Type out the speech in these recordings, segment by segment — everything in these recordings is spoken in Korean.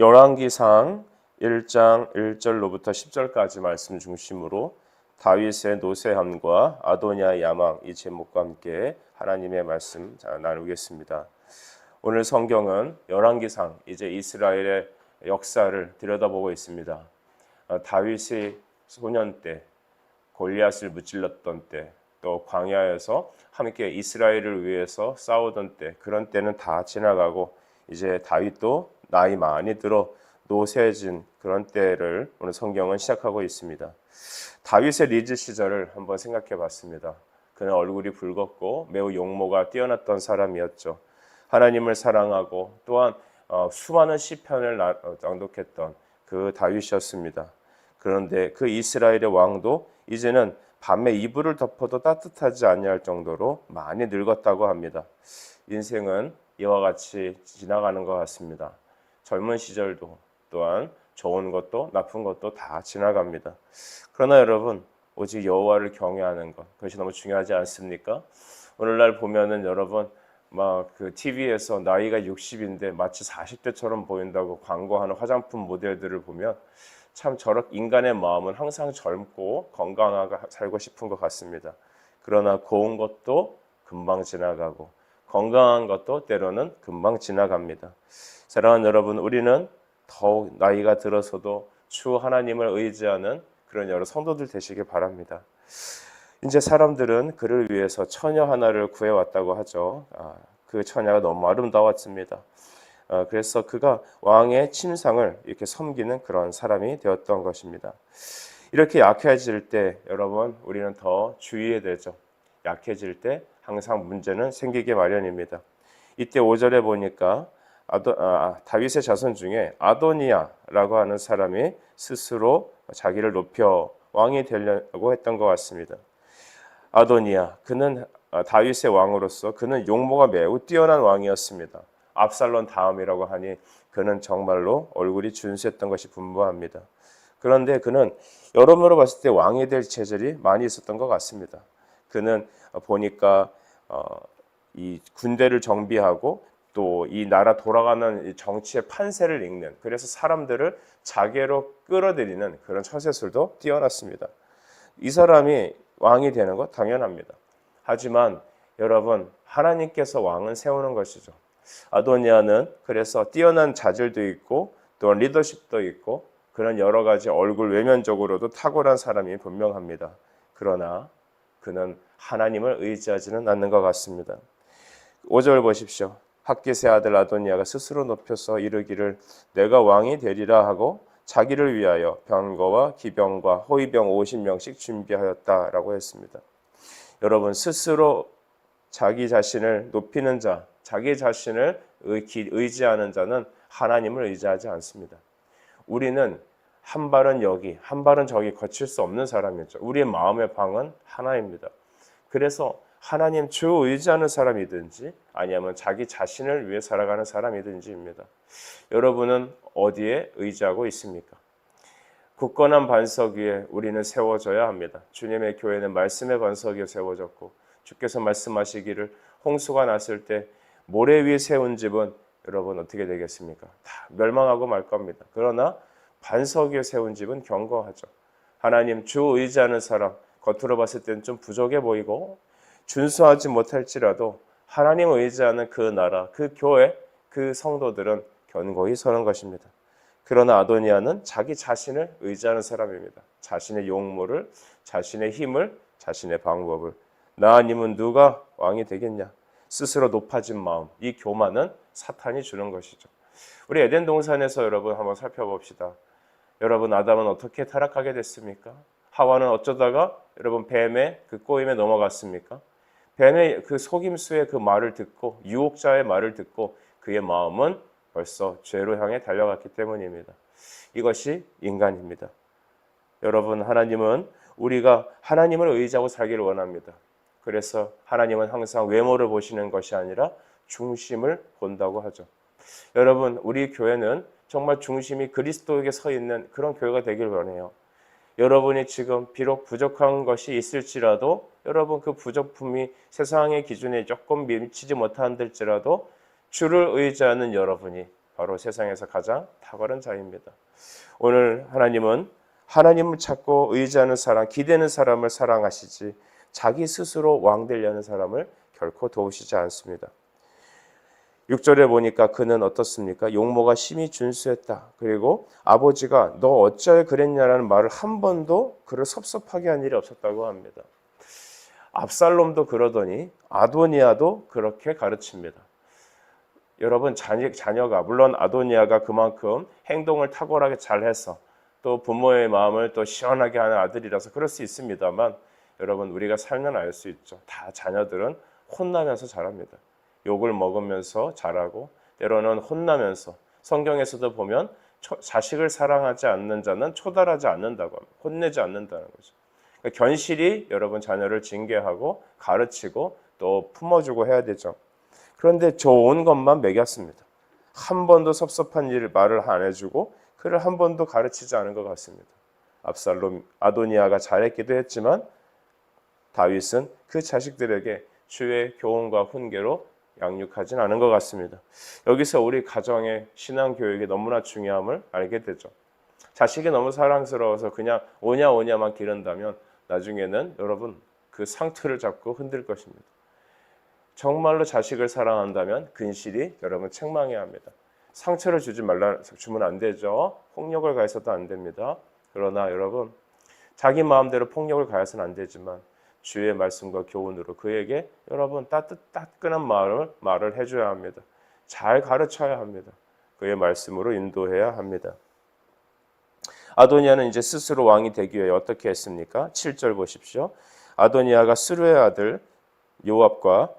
열왕기상 1장 1절로부터 10절까지 말씀 중심으로 다윗의 노쇠함과 아도니아 야망 이 제목과 함께 하나님의 말씀 나누겠습니다. 오늘 성경은 열왕기상 이제 이스라엘의 역사를 들여다보고 있습니다. 어, 다윗이 소년 때 골리앗을 무찔렀던 때, 또 광야에서 함께 이스라엘을 위해서 싸우던 때, 그런 때는 다 지나가고 이제 다윗도 나이 많이 들어 노쇠진 그런 때를 오늘 성경은 시작하고 있습니다. 다윗의 리즈 시절을 한번 생각해 봤습니다. 그는 얼굴이 붉었고 매우 용모가 뛰어났던 사람이었죠. 하나님을 사랑하고 또한 어, 수많은 시편을 낭독했던 그 다윗이었습니다. 그런데 그 이스라엘의 왕도 이제는 밤에 이불을 덮어도 따뜻하지 아니할 정도로 많이 늙었다고 합니다. 인생은 이와 같이 지나가는 것 같습니다. 젊은 시절도 또한 좋은 것도 나쁜 것도 다 지나갑니다. 그러나 여러분 오직 여호와를 경외하는 것 그것이 너무 중요하지 않습니까? 오늘날 보면은 여러분 막그 TV에서 나이가 60인데 마치 40대처럼 보인다고 광고하는 화장품 모델들을 보면 참 저렇 인간의 마음은 항상 젊고 건강하게 살고 싶은 것 같습니다. 그러나 고운 것도 금방 지나가고 건강한 것도 때로는 금방 지나갑니다. 사랑하는 여러분, 우리는 더욱 나이가 들어서도 주 하나님을 의지하는 그런 여러 성도들 되시길 바랍니다. 이제 사람들은 그를 위해서 처녀 하나를 구해왔다고 하죠. 아, 그 처녀가 너무 아름다웠습니다. 어, 그래서 그가 왕의 침상을 이렇게 섬기는 그런 사람이 되었던 것입니다. 이렇게 약해질 때 여러분 우리는 더 주의해야 되죠. 약해질 때 항상 문제는 생기게 마련입니다. 이때 5절에 보니까 아도, 아, 다윗의 자손 중에 아도니아라고 하는 사람이 스스로 자기를 높여 왕이 되려고 했던 것 같습니다. 아도니아 그는 아, 다윗의 왕으로서 그는 용모가 매우 뛰어난 왕이었습니다. 압살론 다음이라고 하니 그는 정말로 얼굴이 준수했던 것이 분명합니다. 그런데 그는 여러모로 봤을 때 왕이 될 체질이 많이 있었던 것 같습니다. 그는 보니까 어, 이 군대를 정비하고 또 이 나라 돌아가는 정치의 판세를 읽는 그래서 사람들을 자기로 끌어들이는 그런 처세술도 뛰어났습니다. 이 사람이 왕이 되는 것 당연합니다. 하지만 여러분 하나님께서 왕은 세우는 것이죠. 아도니아는 그래서 뛰어난 자질도 있고 또 리더십도 있고 그런 여러 가지 얼굴 외면적으로도 탁월한 사람이 분명합니다. 그러나 그는 하나님을 의지하지는 않는 것 같습니다. 5절 보십시오. 학기세 아들 아도니아가 스스로 높여서 이르기를 내가 왕이 되리라 하고 자기를 위하여 병거와 기병과 호위병 50명씩 준비하였다라고 했습니다. 여러분 스스로 자기 자신을 높이는 자, 자기 자신을 의지하는 자는 하나님을 의지하지 않습니다. 우리는 한 발은 여기, 한 발은 저기 거칠 수 없는 사람이죠. 우리의 마음의 방은 하나입니다. 그래서 하나님 주 의지하는 사람이든지 아니면 자기 자신을 위해 살아가는 사람이든지입니다. 여러분은 어디에 의지하고 있습니까? 굳건한 반석 위에 우리는 세워져야 합니다. 주님의 교회는 말씀의 반석 위에 세워졌고 주께서 말씀하시기를 홍수가 났을 때 모래 위에 세운 집은 여러분 어떻게 되겠습니까? 다 멸망하고 말 겁니다. 그러나 반석 위에 세운 집은 견고하죠. 하나님 주 의지하는 사람 겉으로 봤을 때는 좀 부족해 보이고 준수하지 못할지라도 하나님 의지하는 그 나라, 그 교회, 그 성도들은 견고히 서는 것입니다. 그러나 아도니아는 자기 자신을 의지하는 사람입니다. 자신의 용모를, 자신의 힘을, 자신의 방법을. 나 아니면 누가 왕이 되겠냐? 스스로 높아진 마음, 이 교만은 사탄이 주는 것이죠. 우리 에덴 동산에서 여러분 한번 살펴봅시다. 여러분 아담은 어떻게 타락하게 됐습니까? 하와는 어쩌다가 여러분 뱀의 그 꼬임에 넘어갔습니까? 뱀의 그 속임수의 그 말을 듣고 유혹자의 말을 듣고 그의 마음은 벌써 죄로 향해 달려갔기 때문입니다. 이것이 인간입니다. 여러분 하나님은 우리가 하나님을 의지하고 살기를 원합니다. 그래서 하나님은 항상 외모를 보시는 것이 아니라 중심을 본다고 하죠. 여러분, 우리 교회는 정말 중심이 그리스도에게 서 있는 그런 교회가 되길 원해요. 여러분이 지금 비록 부족한 것이 있을지라도 여러분 그 부족품이 세상의 기준에 조금 미치지 못한들지라도 주를 의지하는 여러분이 바로 세상에서 가장 탁월한 자입니다. 오늘 하나님은 하나님을 찾고 의지하는 사람, 기대는 사람을 사랑하시지 자기 스스로 왕 되려는 사람을 결코 도우시지 않습니다. 6절에 보니까 그는 어떻습니까? 용모가 심히 준수했다. 그리고 아버지가 너 어찌하여 그랬냐라는 말을 한 번도 그를 섭섭하게 한 일이 없었다고 합니다. 압살롬도 그러더니 아도니아도 그렇게 가르칩니다. 여러분 자녀, 자녀 가 물론 아도니아가 그만큼 행동을 탁월하게 잘해서 또 부모의 마음을 또 시원하게 하는 아들이라서 그럴 수 있습니다만 여러분 우리가 살면 알 수 있죠. 다 자녀들은 혼나면서 자랍니다. 욕을 먹으면서 자라고 때로는 혼나면서 성경에서도 보면 초, 자식을 사랑하지 않는 자는 초달하지 않는다고 합니다. 혼내지 않는다는 거죠. 그러니까 견실이 여러분 자녀를 징계하고 가르치고 또 품어주고 해야 되죠. 그런데 좋은 것만 먹였습니다. 한 번도 섭섭한 일 말을 안 해주고 그를 한 번도 가르치지 않은 것 같습니다. 압살롬 아도니아가 잘했기도 했지만 다윗은 그 자식들에게 주의 교훈과 훈계로 양육하진 않은 것 같습니다. 여기서 우리 가정의 신앙 교육이 너무나 중요함을 알게 되죠. 자식이 너무 사랑스러워서 그냥 오냐 오냐만 기른다면 나중에는 여러분 그 상투를 잡고 흔들 것입니다. 정말로 자식을 사랑한다면 근실이 여러분 책망해야 합니다. 상처를 주지 말라 주면 안 되죠. 폭력을 가해서도 안 됩니다. 그러나 여러분 자기 마음대로 폭력을 가해서는 안 되지만 주의 말씀과 교훈으로 그에게 여러분 따뜻 따끈한 말을 말을 해줘야 합니다. 잘 가르쳐야 합니다. 그의 말씀으로 인도해야 합니다. 아도니아는 이제 스스로 왕이 되기 위해 어떻게 했습니까? 7절 보십시오. 아도니아가 스루의 아들 요압과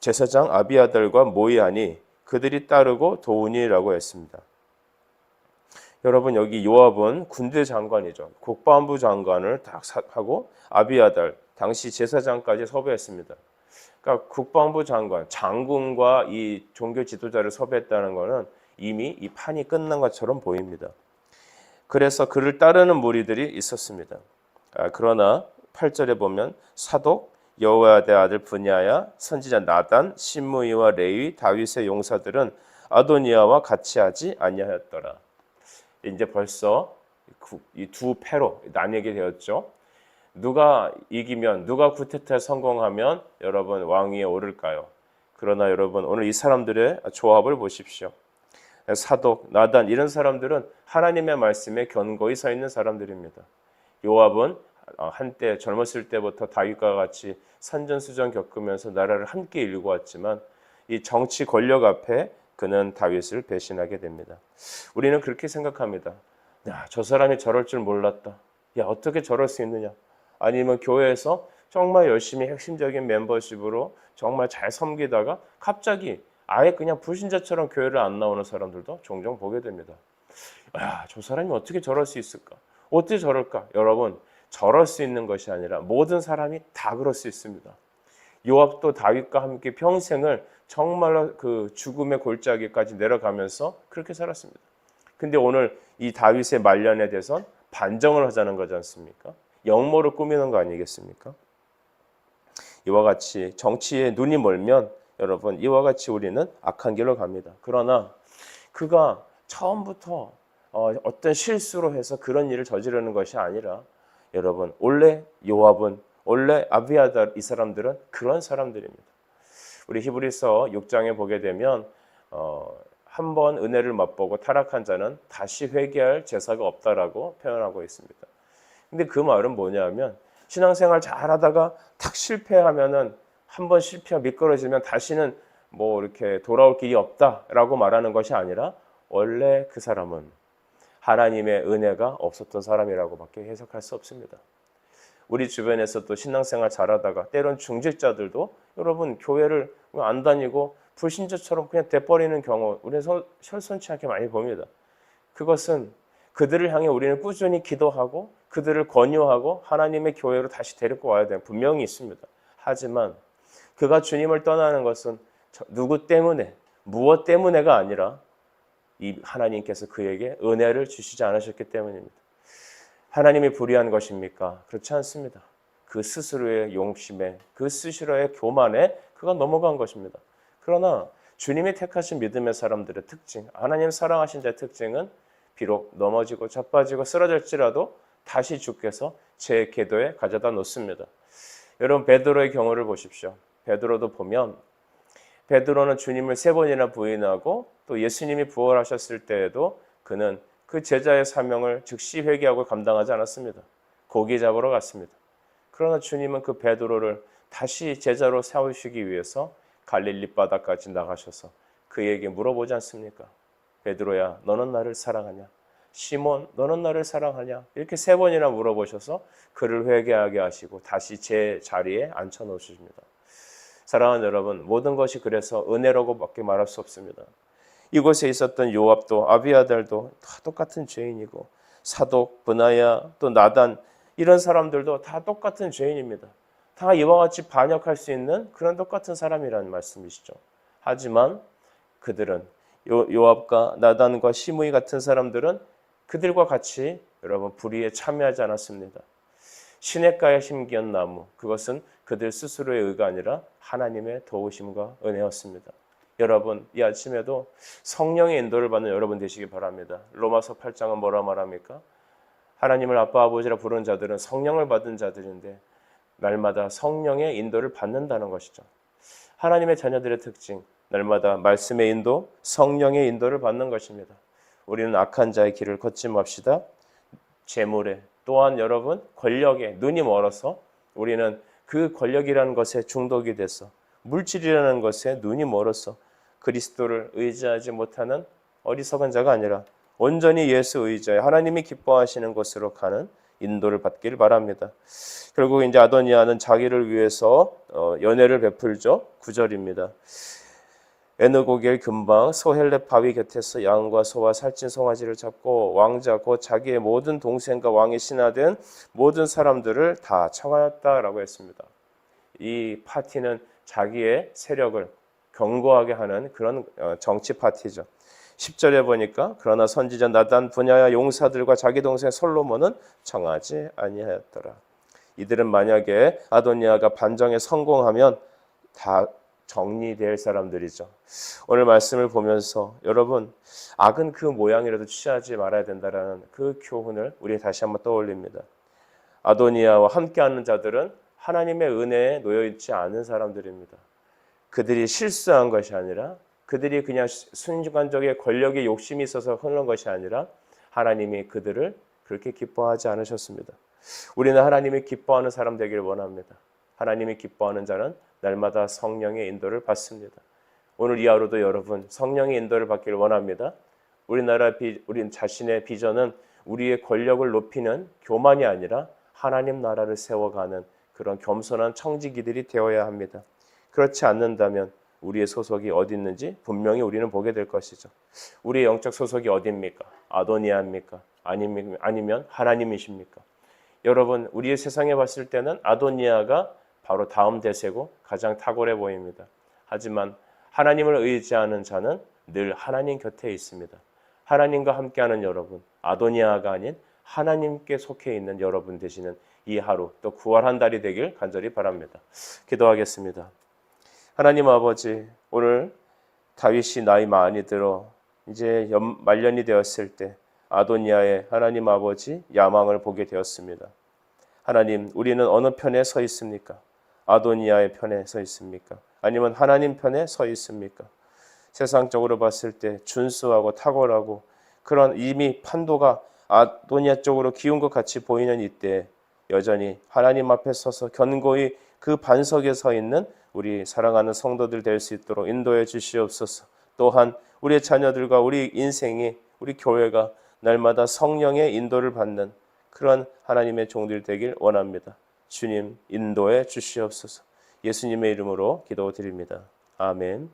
제사장 아비아들과 모이하니 그들이 따르고 도우니라고 했습니다. 여러분 여기 요압은 군대 장관이죠. 국방부 장관을 딱 하고 아비아달 당시 제사장까지 섭외했습니다. 그러니까 국방부 장관, 장군과 이 종교 지도자를 섭외했다는 것은 이미 이 판이 끝난 것처럼 보입니다. 그래서 그를 따르는 무리들이 있었습니다. 아, 그러나 8절에 보면 사독 여호와의 아들 분야야 선지자 나단 신무이와 레위 다윗의 용사들은 아도니아와 같이 하지 아니하였더라. 이제 벌써 이 두 패로 나뉘게 되었죠. 누가 이기면 누가 구테타에 성공하면 여러분 왕위에 오를까요? 그러나 여러분 오늘 이 사람들의 조합을 보십시오. 사독, 나단 이런 사람들은 하나님의 말씀에 견고히 서 있는 사람들입니다. 요압은 한때 젊었을 때부터 다윗과 같이 산전수전 겪으면서 나라를 함께 일구 왔지만 이 정치 권력 앞에 그는 다윗을 배신하게 됩니다. 우리는 그렇게 생각합니다. 야, 저 사람이 저럴 줄 몰랐다. 야, 어떻게 저럴 수 있느냐? 아니면 교회에서 정말 열심히 핵심적인 멤버십으로 정말 잘 섬기다가 갑자기 아예 그냥 불신자처럼 교회를 안 나오는 사람들도 종종 보게 됩니다. 야, 저 사람이 어떻게 저럴 수 있을까? 어떻게 저럴까? 여러분, 저럴 수 있는 것이 아니라 모든 사람이 다 그럴 수 있습니다. 요압도 다윗과 함께 평생을 정말로 그 죽음의 골짜기까지 내려가면서 그렇게 살았습니다. 근데 오늘 이 다윗의 말년에 대해선 반정을 하자는 거지 않습니까? 영모를 꾸미는 거 아니겠습니까? 이와 같이 정치에 눈이 멀면 여러분 이와 같이 우리는 악한 길로 갑니다. 그러나 그가 처음부터 어, 어떤 실수로 해서 그런 일을 저지르는 것이 아니라 여러분 원래 요압은 원래 아비아달 이 사람들은 그런 사람들입니다. 우리 히브리서 6장에 보게 되면 어, 한 번 은혜를 맛보고 타락한 자는 다시 회개할 제사가 없다라고 표현하고 있습니다. 근데 그 말은 뭐냐면 신앙생활 잘하다가 탁 실패하면은 한 번 실패가 미끄러지면 다시는 뭐 이렇게 돌아올 길이 없다라고 말하는 것이 아니라 원래 그 사람은 하나님의 은혜가 없었던 사람이라고밖에 해석할 수 없습니다. 우리 주변에서도 신앙생활 잘하다가 때론 중직자들도 여러분 교회를 안 다니고 불신자처럼 그냥 돼버리는 경우 우리는 혈손치 않게 많이 봅니다. 그것은 그들을 향해 우리는 꾸준히 기도하고 그들을 권유하고 하나님의 교회로 다시 데리고 와야 되는 분명히 있습니다. 하지만 그가 주님을 떠나는 것은 누구 때문에 무엇 때문에가 아니라 이 하나님께서 그에게 은혜를 주시지 않으셨기 때문입니다. 하나님이 불의한 것입니까? 그렇지 않습니다. 그 스스로의 용심에 그 스스로의 교만에 그가 넘어간 것입니다. 그러나 주님이 택하신 믿음의 사람들의 특징, 하나님 사랑하신 자의 특징은 비록 넘어지고 자빠지고 쓰러질지라도 다시 주께서 제 궤도에 가져다 놓습니다. 여러분 베드로의 경우를 보십시오. 베드로도 보면 베드로는 주님을 세 번이나 부인하고 또 예수님이 부활하셨을 때에도 그는 그 제자의 사명을 즉시 회개하고 감당하지 않았습니다. 고기 잡으러 갔습니다. 그러나 주님은 그 베드로를 다시 제자로 세우시기 위해서 갈릴리 바다까지 나가셔서 그에게 물어보지 않습니까? 베드로야, 너는 나를 사랑하냐? 시몬, 너는 나를 사랑하냐? 이렇게 세 번이나 물어보셔서 그를 회개하게 하시고 다시 제 자리에 앉혀 놓으십니다. 사랑하는 여러분, 모든 것이 그래서 은혜라고밖에 말할 수 없습니다. 이곳에 있었던 요압도 아비아달도 다 똑같은 죄인이고 사독, 브나야, 또 나단 이런 사람들도 다 똑같은 죄인입니다. 다 이와 같이 반역할 수 있는 그런 똑같은 사람이라는 말씀이시죠. 하지만 그들은 요, 요압과 나단과 시므이 같은 사람들은 그들과 같이 여러분 불의에 참여하지 않았습니다. 시냇가에 심기한 나무 그것은 그들 스스로의 의가 아니라 하나님의 도우심과 은혜였습니다. 여러분 이 아침에도 성령의 인도를 받는 여러분 되시기 바랍니다. 로마서 8장은 뭐라 말합니까? 하나님을 아빠 아버지라 부르는 자들은 성령을 받은 자들인데 날마다 성령의 인도를 받는다는 것이죠. 하나님의 자녀들의 특징 날마다 말씀의 인도, 성령의 인도를 받는 것입니다. 우리는 악한 자의 길을 걷지 맙시다. 재물에 또한 여러분 권력에 눈이 멀어서 우리는 그 권력이라는 것에 중독이 돼서 물질이라는 것에 눈이 멀어서 그리스도를 의지하지 못하는 어리석은 자가 아니라 온전히 예수 의지하여 하나님이 기뻐하시는 곳으로 가는 인도를 받기를 바랍니다. 결국 이제 아도니아는 자기를 위해서 어, 연애를 베풀죠. 9절입니다. 에느고겔 근방 소헬레 바위 곁에서 양과 소와 살찐 송아지를 잡고 왕자 곧 자기의 모든 동생과 왕의 신하된 모든 사람들을 다 청하였다라고 했습니다. 이 파티는 자기의 세력을 견고하게 하는 그런 어, 정치 파티죠. 10절에 보니까 그러나 선지자 나단 분야야 용사들과 자기 동생 솔로몬은 청하지 아니하였더라. 이들은 만약에 아도니아가 반정에 성공하면 다 정리될 사람들이죠. 오늘 말씀을 보면서 여러분 악은 그 모양이라도 취하지 말아야 된다라는 그 교훈을 우리 다시 한번 떠올립니다. 아도니아와 함께하는 자들은 하나님의 은혜에 놓여 있지 않은 사람들입니다. 그들이 실수한 것이 아니라 그들이 그냥 순간적인 권력의 욕심이 있어서 흐른 것이 아니라 하나님이 그들을 그렇게 기뻐하지 않으셨습니다. 우리는 하나님이 기뻐하는 사람 되기를 원합니다. 하나님이 기뻐하는 자는 날마다 성령의 인도를 받습니다. 오늘 이 하루도 여러분 성령의 인도를 받기를 원합니다. 우리나라 비, 우리 자신의 비전은 우리의 권력을 높이는 교만이 아니라 하나님 나라를 세워가는 그런 겸손한 청지기들이 되어야 합니다. 그렇지 않는다면 우리의 소속이 어디 있는지 분명히 우리는 보게 될 것이죠. 우리의 영적 소속이 어디입니까? 아도니아입니까? 아니면 하나님이십니까? 여러분, 우리의 세상에 봤을 때는 아도니아가 바로 다음 대세고 가장 탁월해 보입니다. 하지만 하나님을 의지하는 자는 늘 하나님 곁에 있습니다. 하나님과 함께하는 여러분, 아도니아가 아닌 하나님께 속해 있는 여러분 되시는 이 하루 또 구원한 달이 되길 간절히 바랍니다. 기도하겠습니다. 하나님 아버지, 오늘 다윗이 나이 많이 들어 이제 연, 말년이 되었을 때 아도니아의 하나님 아버지 야망을 보게 되었습니다. 하나님, 우리는 어느 편에 서 있습니까? 아도니아의 편에 서 있습니까? 아니면 하나님 편에 서 있습니까? 세상적으로 봤을 때 준수하고 탁월하고 그런 이미 판도가 아도니아 쪽으로 기운 것 같이 보이는 이때 여전히 하나님 앞에 서서 견고히 그 반석에 서 있는 우리 사랑하는 성도들 될 수 있도록 인도해 주시옵소서. 또한 우리의 자녀들과 우리 인생이 우리 교회가 날마다 성령의 인도를 받는 그런 하나님의 종들 되길 원합니다. 주님 인도해 주시옵소서. 예수님의 이름으로 기도드립니다. 아멘.